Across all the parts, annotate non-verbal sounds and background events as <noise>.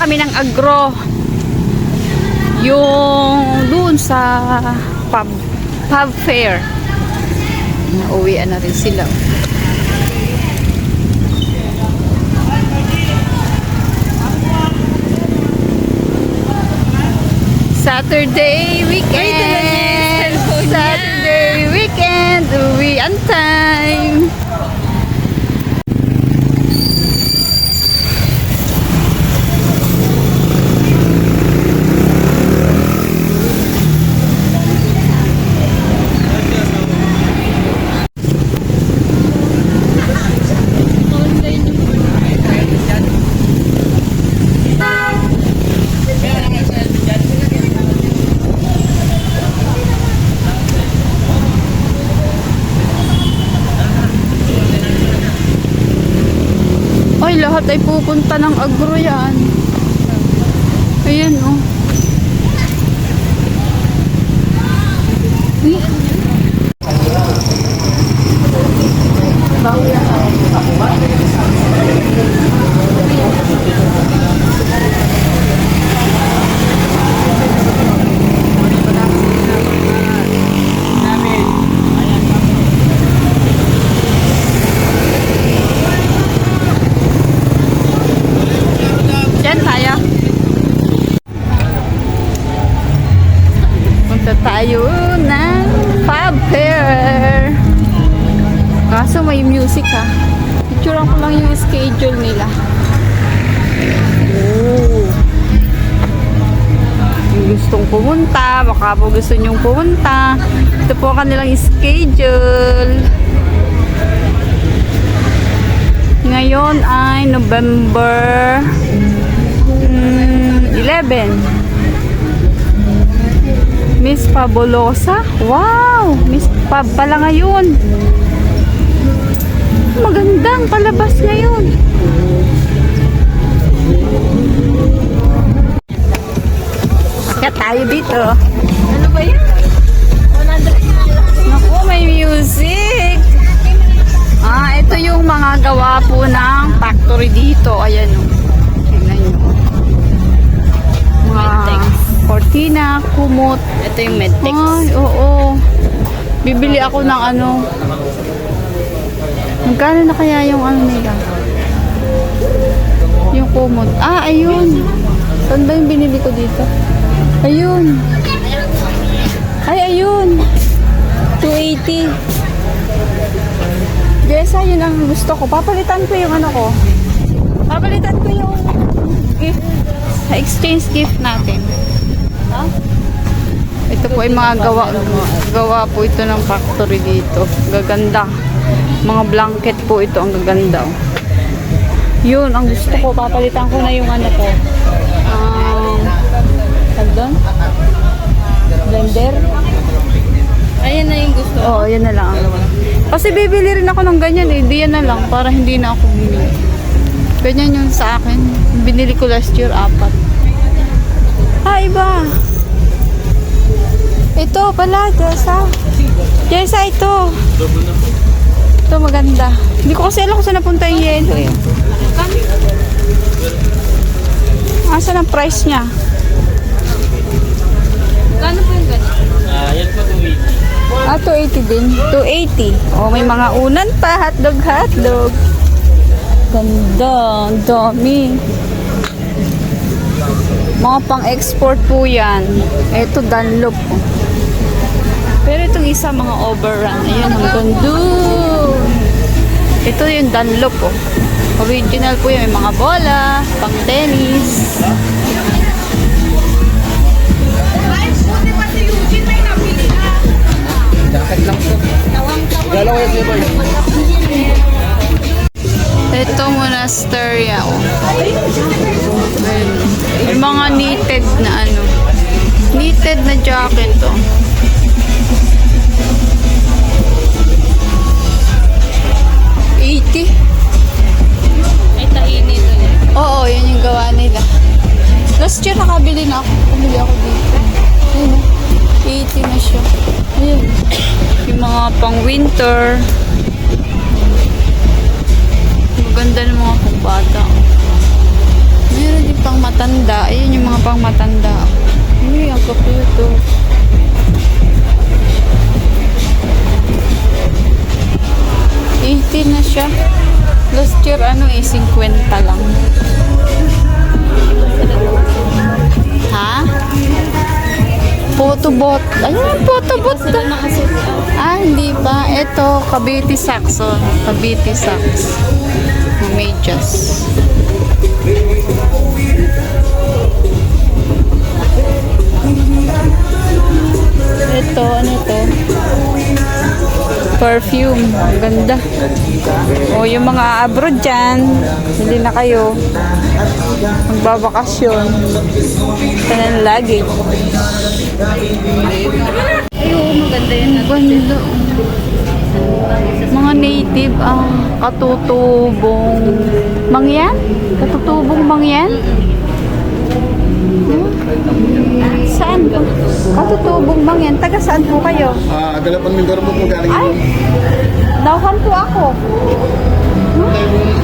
kami ng agro. Yung doon sa pub, pub fair. Nauwian na rin sila. Saturday weekend! Saturday weekend! Uwi on time! Ay, lahat ay pupunta ng agro yan. Ayan, oh. Diyan Ha. Picturean ko lang yung schedule nila. Oh. Gustong pumunta, baka po gusto nyong pumunta. Ito po ang kanilang schedule. Ngayon ay November mm, 11. Miss Fabulosa? Wow! Miss Fab pala ngayon. Magandang palabas ngayon. Kaya tayo dito. Ano ba yan? Naku, may music. Ah, ito yung mga gawa po ng factory dito. Ayan o. Tingnan nyo. Mga cortina, kumot. Ito yung medtex. Ay, oo. Bibili ako ng ano. Magkano na kaya yung ano nila? Yung kumot. Ah, ayun. Saan ba yung binili ko dito? Ayun. Ay, ayun. 280. Jessa, yun ang gusto ko. Papalitan ko yung ano ko. Papalitan ko yung gift. Sa exchange gift natin. Ha? Ito po ay mga gawa, gawa po ito ng factory dito. Gaganda. Mga blanket po ito ang gaganda. oh. Yun, ang gusto ko. Papalitan ko na yung ano ko. Um, doon? Blender? Ayan na yung gusto. Oo, yan na lang. Kasi bibili rin ako ng ganyan eh. Di yan na lang para hindi na ako bumili. Ganyan yung sa akin. Binili ko last year, apat. Ah, iba. Ito pala, Jessa. Jessa, ito. Ito maganda. Hindi ko kasi alam kung saan napunta yung yellow eh. Asa ang price niya? Kano po yung ganito? Ah, 280 din. 280. Oh, may mga unan pa. Hotdog, hotdog. Ganda. Ang dami. Mga pang-export po yan. Ito, Dunlop. oh. Pero itong isa, mga overrun. Ayan, hanggang doon. Ito yung Dunlop. Oh. Original po. May mga bola, pang tennis. Ito monastery oh. Ayun. Yung mga knitted na ano. Knitted na jacket oh. Oo, yun yung gawa nila. Last year nakabili na ako. Bumili ako dito. Ayun oh. 80 na siya. Ayun. Yung mga pang winter. Maganda ng mga pang bata. Meron din pang matanda. Ayun yung mga pang matanda. Uy, ang kaputo. Eighteen na siya. Last year, ano eh, 50 lang. Ha? Photobot. Ayun, photobot na. Ah, hindi pa. Ito, Cavite Saxon. Cavite Sax. Medyas. Ito, Perfume. Ang ganda. O, yung mga abroad dyan, hindi na kayo. Magbabakasyon. Ito na luggage. Ayun, maganda yun. Ang ganda. Mga native ang katutubong mangyan? Katutubong mangyan? Hmm? Saan po? Katutubong mangyan. Taga saan po kayo? Ah, Galapan Mindoro po po galing Ay! Dauhan po ako.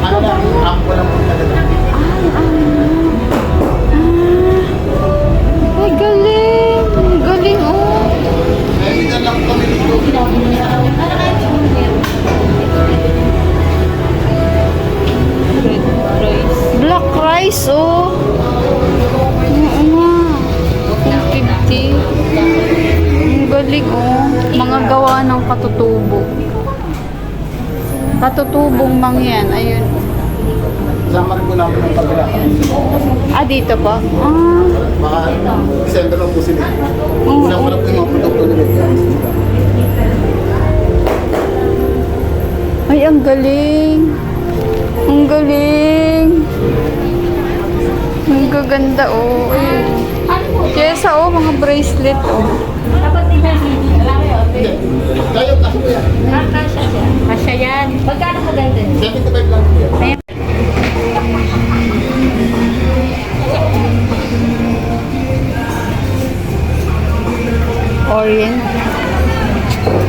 Ano na, ako lang po talaga. Ay, galing. Galing, oh. Minsan lang kami dito. Katutubong mangyan. Ayun. Rin po namin ng kabila. Ah, dito pa? Ah. Baka December lang po sila. Oo. Unang wala po yung mga produkto nila. Ay, ang galing. Ang galing. Ang gaganda, oh. Ayun. Kesa, oh, mga bracelet, oh. Kayo, kasi po yan. Kasya yan. Pagkano ka ganito? 75 lang po yan. Orient.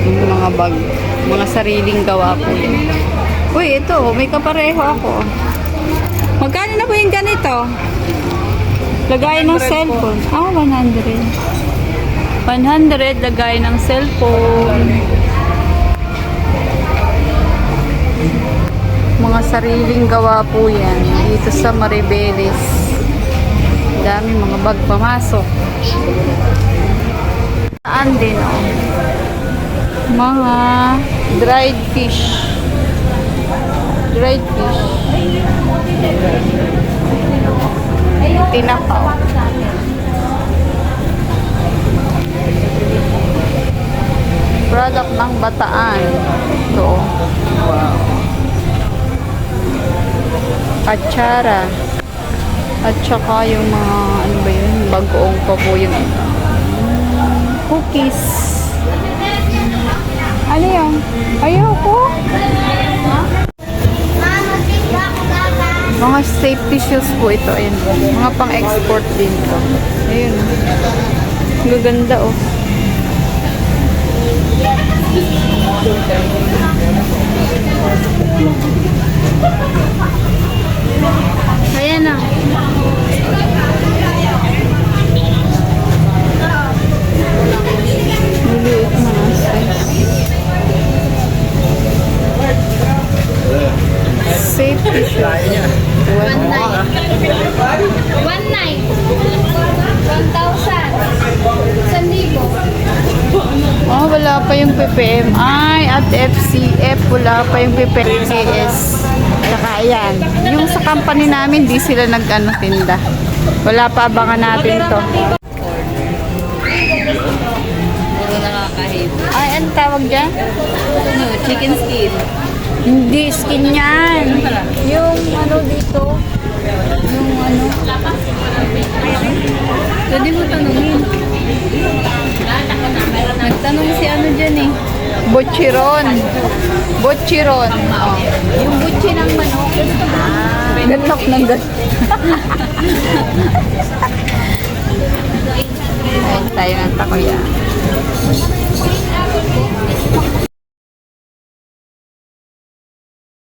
Yung mga bag. Mga sariling gawa po. Uy, ito. May kapareho ako. Magkano na po yung ganito? Lagay ng cellphone. Ah, 100. 100 lagay ng cellphone. Mga sariling gawa po yan. Dito sa Maribeles. Dami mga bag pamasok. Saan din, oh. Mga dried fish. Dried fish. Tinapaw. Product ng bataan. Ito, oh. Atsara. At saka yung mga, ano ba yun, bagoong pa po yung cookies. Ano yun? Ayoko. Mga safety shoes po ito. Ayun. Mga pang-export din to. Ayun. Gaganda oh. One night. One night. One thousand. Sandibo. Oh, wala pa yung PPM. Ay, at FCF, wala pa yung PPM. CS. Saka ayan. Yung sa company namin, di sila nag-ano tinda. Wala pa, abangan natin to. Puro nakakahit. Ay, ano tawag dyan? Ano, chicken skin. Hindi, skin yan. Yung ano dito. Yung ano. Pwede mo tanungin. Nagtanong si ano dyan eh. Butchiron. Butchiron. Oh. Yung butchi ng manok. Ah. Ganok ng. Ayun <laughs> tayo ng takoya.